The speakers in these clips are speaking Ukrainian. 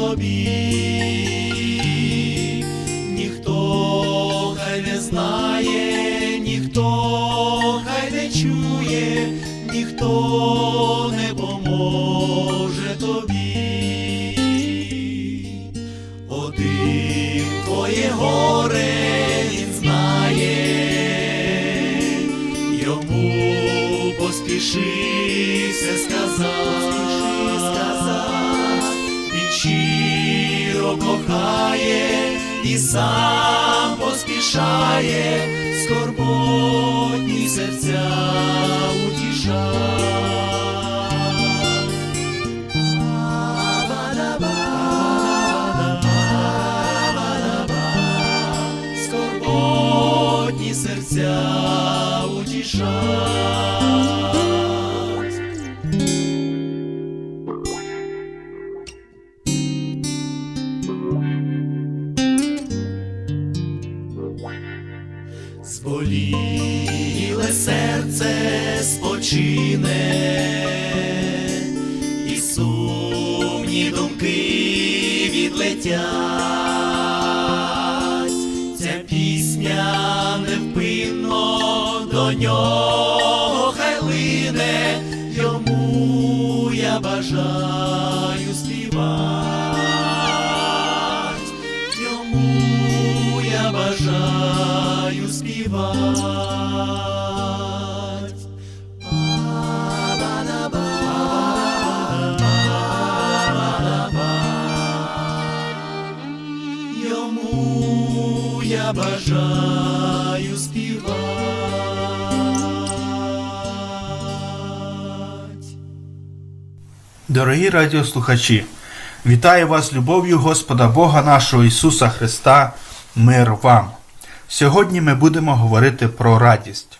тобі, ніхто хай не знає, ніхто хай не чує, ніхто не кохає і сам поспішає, скорботні серця утішає. Серця утішать. Сумні відлетять. Ця пісня невпинно до нього хай лине, йому я бажаю я бажаю співать. Дорогі радіослухачі, вітаю вас любов'ю Господа Бога нашого Ісуса Христа, мир вам. Сьогодні ми будемо говорити про радість.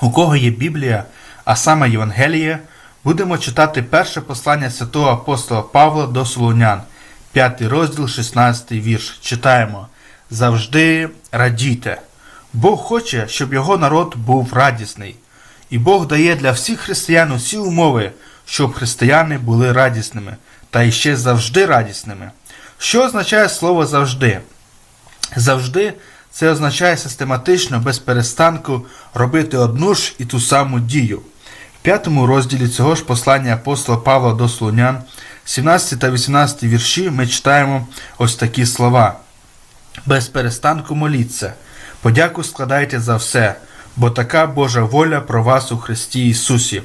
У кого є Біблія, а саме Євангеліє, будемо читати перше послання святого апостола Павла до Солонян, 5 розділ, 16 вірш. Читаємо: Завжди радійте. Бог хоче, щоб його народ був радісний. І Бог дає для всіх християн усі умови, щоб християни були радісними, та іще завжди радісними. Що означає слово завжди? Завжди це означає систематично, без перестанку робити одну ж і ту саму дію. В п'ятому розділі цього ж послання апостола Павла до Солонян, 17 та 18 вірші, ми читаємо ось такі слова. Без перестанку моліться, подяку складайте за все, бо така Божа воля про вас у Христі Ісусі.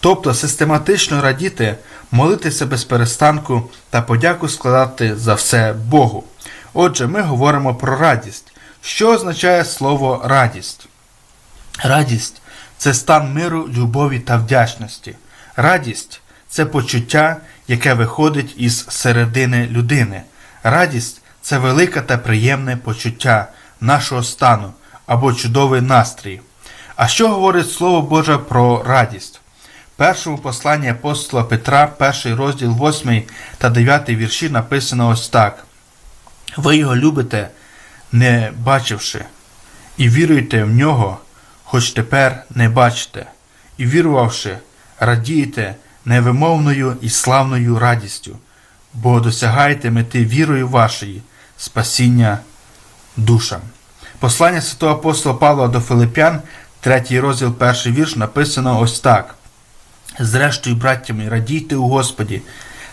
Тобто систематично радіти, молитися без перестанку та подяку складати за все Богу. Отже, ми говоримо про радість. Що означає слово радість? Радість це стан миру, любові та вдячності. Радість це почуття, яке виходить із середини людини. Радість це велике та приємне почуття нашого стану або чудовий настрій. А що говорить Слово Боже про радість? Першому посланні апостола Петра, перший розділ 8 та 9 вірші написано ось так. Ви його любите, не бачивши, і віруєте в нього, хоч тепер не бачите, і вірувавши, радієте невимовною і славною радістю, бо досягаєте мети вірою вашої, спасіння душам. Послання святого апостола Павла до Филип'ян, третій розділ, перший вірш, написано ось так. Зрештою, браттями, радійте у Господі.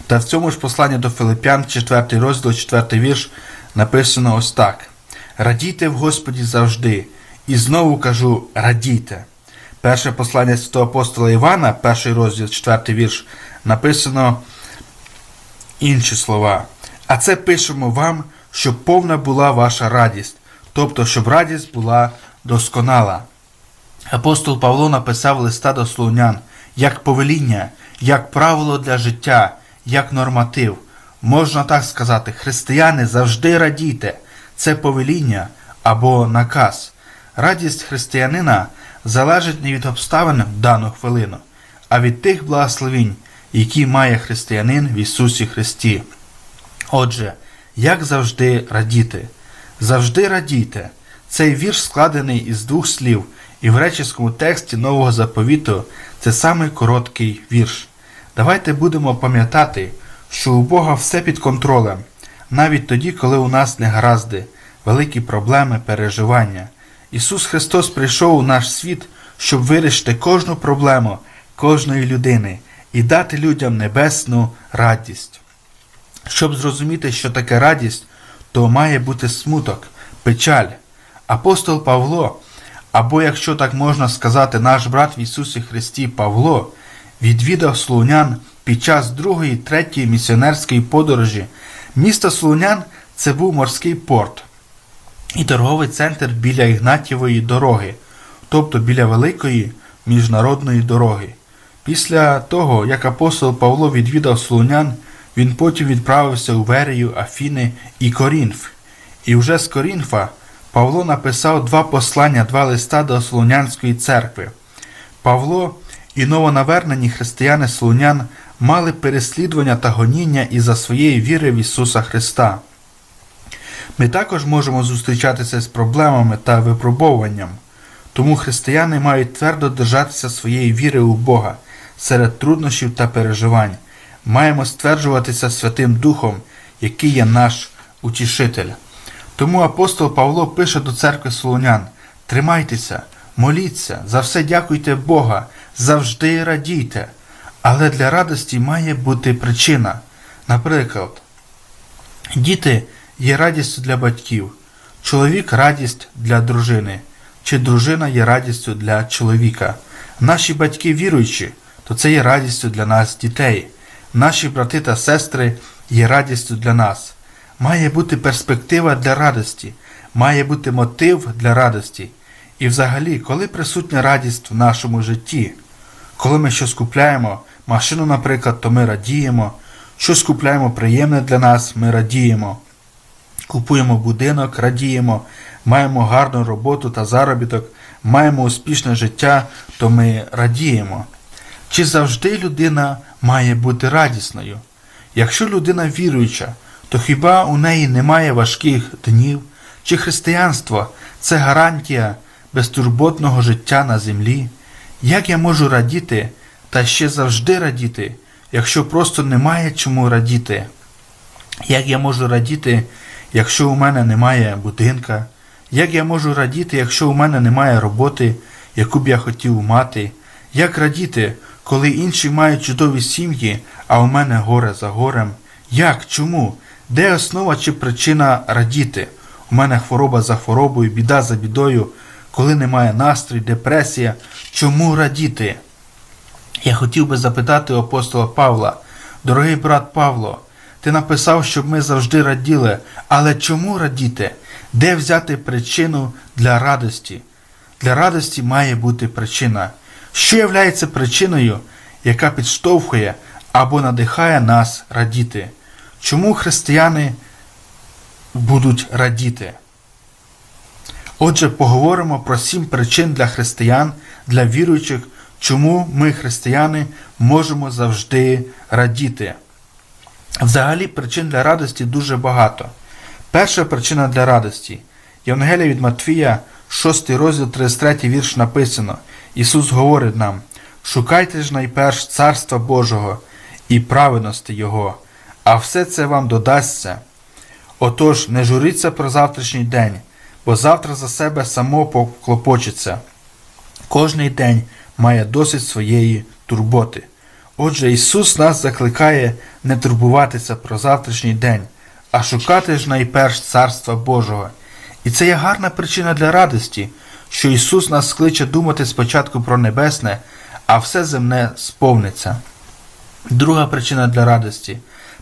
Та в цьому ж посланні до Филип'ян, 4 розділ, 4 вірш, написано ось так. Радійте в Господі завжди. І знову кажу, радійте. Перше послання святого апостола Івана, перший розділ, 4 вірш, написано інші слова. А це пишемо вам, щоб повна була ваша радість, тобто, щоб радість була досконала. Апостол Павло написав листа до слонян як повеління, як правило для життя, як норматив. Можна так сказати, християни завжди радійте. Це повеління або наказ. Радість християнина залежить не від обставин в дану хвилину, а від тих благословінь, які має християнин в Ісусі Христі. Отже, як завжди радіти? Завжди радійте. Цей вірш складений із двох слів, і в греческому тексті Нового заповіту це самий короткий вірш. Давайте будемо пам'ятати, що у Бога все під контролем, навіть тоді, коли у нас негаразди, великі проблеми, переживання. Ісус Христос прийшов у наш світ, щоб вирішити кожну проблему кожної людини і дати людям небесну радість. Щоб зрозуміти, що таке радість, то має бути смуток, печаль. Апостол Павло, або, якщо так можна сказати, наш брат в Ісусі Христі Павло, відвідав Солунян під час другої третьої місіонерської подорожі. Місто Солунян це був морський порт і торговий центр біля Ігнатєвої дороги, тобто біля великої міжнародної дороги. Після того, як апостол Павло відвідав Солунян, він потім відправився у Верію, Афіни і Корінф. І вже з Корінфа Павло написав два послання, два листа до Солунянської церкви. Павло і новонавернені християни Солунян мали переслідування та гоніння із-за своєї віри в Ісуса Христа. Ми також можемо зустрічатися з проблемами та випробовуванням. Тому християни мають твердо держатися своєї віри у Бога серед труднощів та переживань. Маємо стверджуватися Святим Духом, який є наш утішитель. Тому апостол Павло пише до церкви Солонян: Тримайтеся, моліться, за все дякуйте Бога, завжди радійте. Але для радості має бути причина. Наприклад, діти є радістю для батьків, чоловік радість для дружини, чи дружина є радістю для чоловіка. Наші батьки віруючі, то це є радістю для нас, дітей. Наші брати та сестри є радістю для нас. Має бути перспектива для радості, має бути мотив для радості. І взагалі, коли присутня радість в нашому житті, коли ми щось купляємо, машину, наприклад, то ми радіємо, щось купляємо приємне для нас, ми радіємо. Купуємо будинок, радіємо, маємо гарну роботу та заробіток, маємо успішне життя, то ми радіємо. Чи завжди людина має бути радісною? Якщо людина віруюча, то хіба у неї немає важких днів? Чи християнство це гарантія безтурботного життя на землі? Як я можу радіти та ще завжди радіти, якщо просто немає чому радіти? Як я можу радіти, якщо у мене немає будинка? Як я можу радіти, якщо у мене немає роботи, яку б я хотів мати? Як радіти, коли інші мають чудові сім'ї, а у мене горе за горем? Як? Чому? Де основа чи причина радіти? У мене хвороба за хворобою, біда за бідою, коли немає настрою, депресія. Чому радіти? Я хотів би запитати апостола Павла, дорогий брат Павло, ти написав, щоб ми завжди раділи, але чому радіти? Де взяти причину для радості? Для радості має бути причина. Що є причиною, яка підштовхує або надихає нас радіти? Чому християни будуть радіти? Отже, поговоримо про сім причин для християн, для віруючих, чому ми, християни, можемо завжди радіти. Взагалі, причин для радості дуже багато. Перша причина для радості. Євангелія від Матфія, 6 розділ 33 вірш написано. Ісус говорить нам: Шукайте ж найперш Царства Божого і праведності Його, а все це вам додасться. Отож, не журіться про завтрашній день, бо завтра за себе само поклопочеться. Кожний день має досить своєї турботи. Отже, Ісус нас закликає не турбуватися про завтрашній день, а шукати ж найперш Царства Божого. І це є гарна причина для радості, що Ісус нас кличе думати спочатку про небесне, а все земне сповниться. Друга причина для радості.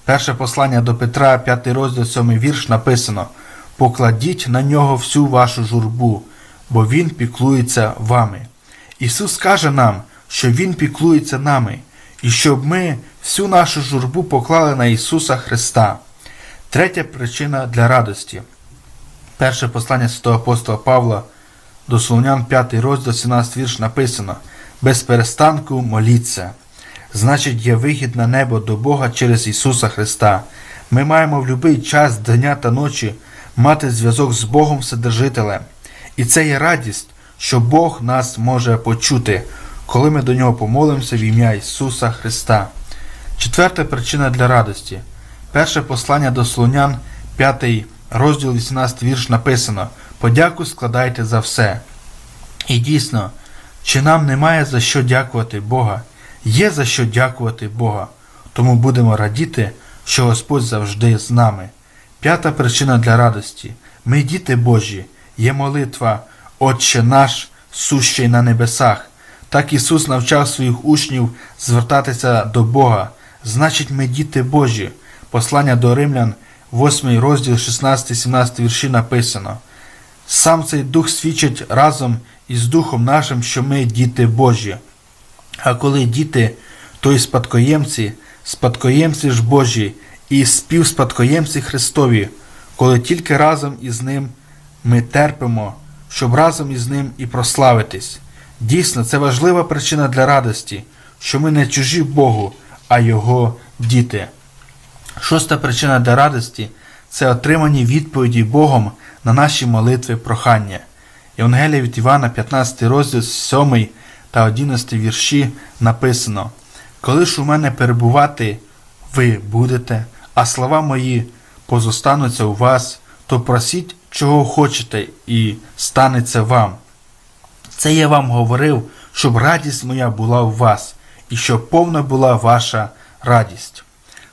Перше послання до Петра, 5 розділ 7 вірш написано Покладіть на нього всю вашу журбу, бо Він піклується вами. Ісус каже нам, що Він піклується нами, і щоб ми всю нашу журбу поклали на Ісуса Христа. Третя причина для радості. Перше послання святого апостола Павла до Солонян 5 розділ 17 вірш написано без перестанку моліться. Значить, є вихід на небо до Бога через Ісуса Христа. Ми маємо в будь-який час дня та ночі мати зв'язок з Богом Вседержителем. І це є радість, що Бог нас може почути, коли ми до Нього помолимося в ім'я Ісуса Христа. Четверта причина для радості. Перше послання до Солонян, 5 розділ 18 вірш написано: Подяку складайте за все. І дійсно, чи нам немає за що дякувати Бога? Є за що дякувати Бога. Тому будемо радіти, що Господь завжди з нами. П'ята причина для радості. Ми, діти Божі, є молитва Отче наш, сущий на небесах. Так Ісус навчав своїх учнів звертатися до Бога. Значить, ми діти Божі. Послання до Римлян, 8 розділ 16-17 вірші написано. Сам цей дух свідчить разом із Духом нашим, що ми діти Божі. А коли діти, то й спадкоємці, спадкоємці ж Божі, і співспадкоємці Христові, коли тільки разом із Ним ми терпимо, щоб разом із Ним і прославитись. Дійсно, це важлива причина для радості, що ми не чужі Богу, а Його діти. Шоста причина для радості це отримані відповіді Богом на наші молитви прохання. Євангелія від Івана, 15 розділ 7 та 11 вірші написано: Коли ж у мене перебувати ви будете, а слова мої позостануться у вас, то просіть, чого хочете, і станеться вам. Це я вам говорив, щоб радість моя була у вас, і щоб повна була ваша радість.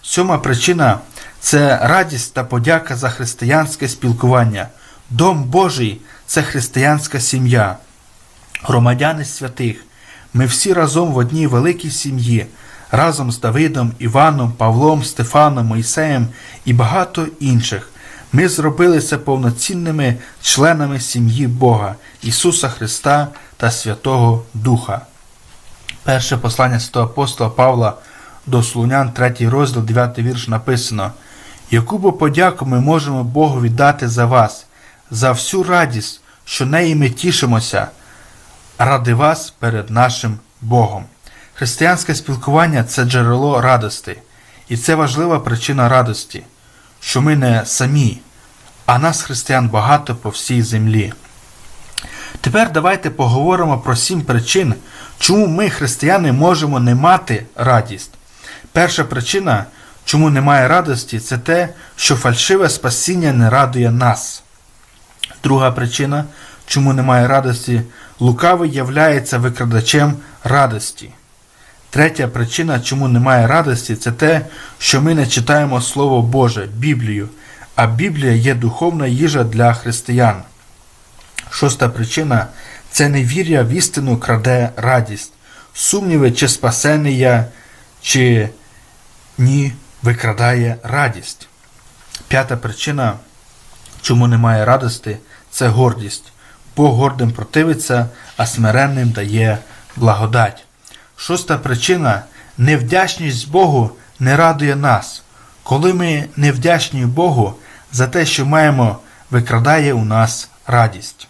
Сьома причина це радість та подяка за християнське спілкування. Дом Божий це християнська сім'я. Громадяни святих. Ми всі разом в одній великій сім'ї, разом з Давидом, Іваном, Павлом, Стефаном, Мойсеєм і багато інших. Ми зробилися повноцінними членами сім'ї Бога, Ісуса Христа та Святого Духа. Перше послання святого апостола Павла до Слунян, 3 розділ, 9 вірш написано: Яку бо подяку ми можемо Богу віддати за вас, за всю радість, що неї ми тішимося, ради вас перед нашим Богом. Християнське спілкування це джерело радости, і це важлива причина радості, що ми не самі, а нас, християн, багато по всій землі. Тепер давайте поговоримо про сім причин, чому ми, християни, можемо не мати радість. Перша причина, чому немає радості, це те, що фальшиве спасіння не радує нас. Друга причина, чому немає радості, лукавий являється викрадачем радості. Третя причина, чому немає радості, це те, що ми не читаємо Слово Боже, Біблію, а Біблія є духовна їжа для християн. Шоста причина це невір'я в істину краде радість. Сумніви, чи спасений я, чи ні, викрадає радість. П'ята причина, чому немає радості, це гордість. Бог гордим противиться, а смиренним дає благодать. Шоста причина невдячність Богу не радує нас. Коли ми невдячні Богу за те, що маємо, викрадає у нас радість.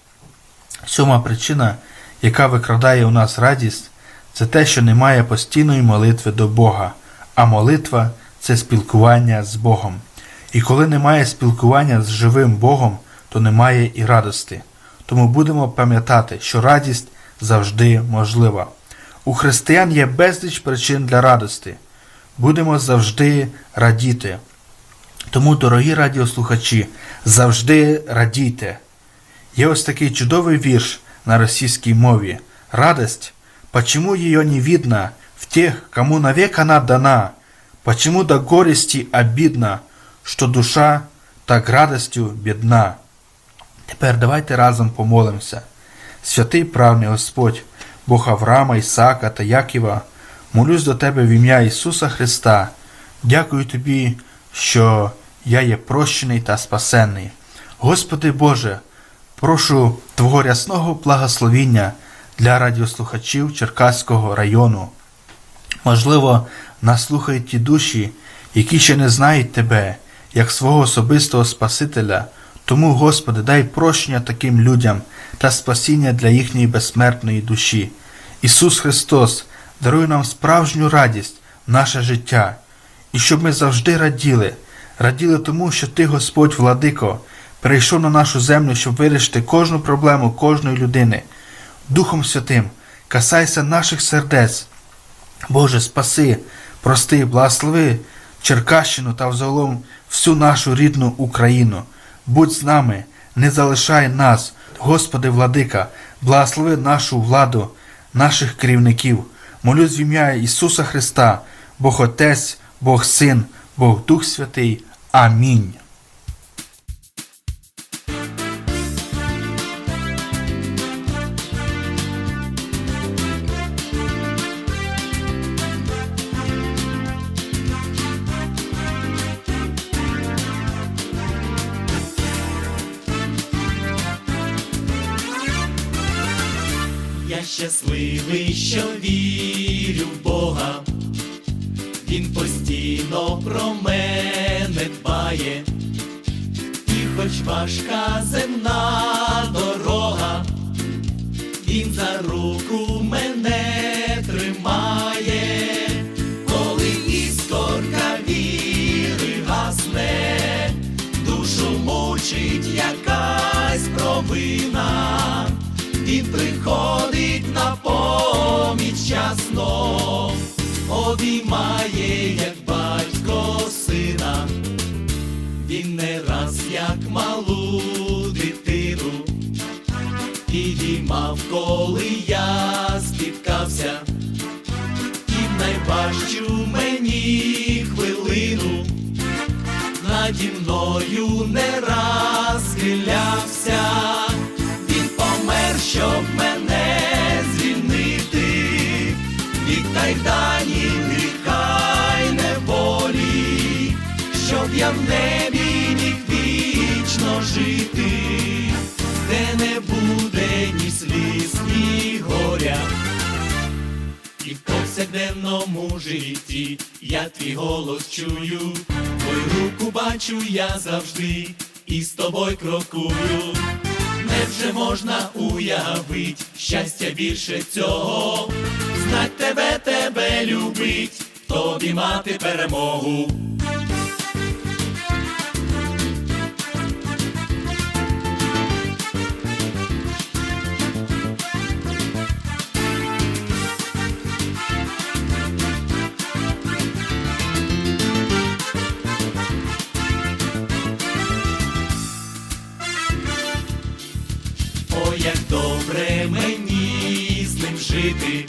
Сьома причина, яка викрадає у нас радість, це те, що немає постійної молитви до Бога, а молитва це спілкування з Богом. І коли немає спілкування з живим Богом, то немає і радости. Тому будемо пам'ятати, що радість завжди можлива. У християн є безліч причин для радости. Будемо завжди радіти. Тому, дорогі радіослухачі, завжди радійте. Є ось такий чудовий вірш на російській мові. Радость, почему ее не видно в тех, кому навек она дана, почему до горести обидно, що душа так радостю бідна. Тепер давайте разом помолимося. Святий правний Господь, Бог Авраама, Ісака та Яківа, молюсь до Тебе в ім'я Ісуса Христа. Дякую Тобі, що я є прощений та спасенний. Господи Боже, прошу Твого рясного благословіння для радіослухачів Черкаського району. Можливо, нас слухають ті душі, які ще не знають Тебе, як свого особистого Спасителя. Тому, Господи, дай прощення таким людям, та спасіння для їхньої безсмертної душі. Ісус Христос дарує нам справжню радість в наше життя, і щоб ми завжди раділи, раділи тому, що Ти, Господь Владико, прийшов на нашу землю, щоб вирішити кожну проблему кожної людини. Духом Святим, касайся наших сердець. Боже, спаси, прости, благослови Черкащину та взагалом всю нашу рідну Україну. Будь з нами, не залишай нас, Господи Владика, благослови нашу владу, наших керівників. Молюсь в ім'я Ісуса Христа, Бог Отець, Бог Син, Бог Дух Святий. Амінь. Я щасливий, що вірю в Бога, Він постійно про мене дбає, і хоч важка земна дорога, Він за руку обіймає, як батько сина. Він не раз, як малу дитину, підіймав, коли я спіткався, і найважчу мені хвилину наді мною не раз схилявся, він помер, щоб мене звільнити, від кайданів я в небі міг вічно жити, де не буде ні сліз, ні горя. І в повсякденному житті я твій голос чую, твою руку бачу я завжди, і з тобою крокую. Невже можна уявить щастя більше цього? Знать тебе, тебе любить, тобі мати перемогу. Жити,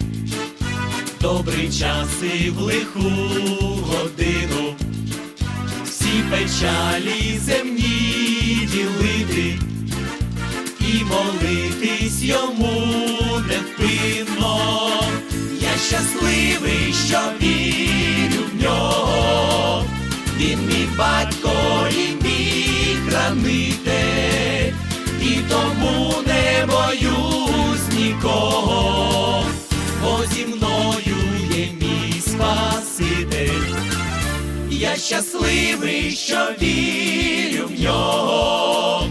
добрий час і в лиху годину, всі печалі земні ділити і молитись йому невпинно. Я щасливий, що вірю в нього, він мій батько і мій хранитель, і тому не боюсь нікого, Спаситель. Я щасливий, що вірю в нього,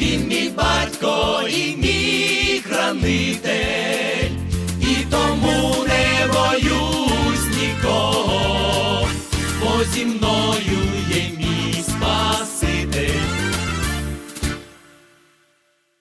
він мій батько і мій хранитель, і тому не боюсь нікого, бо зі мною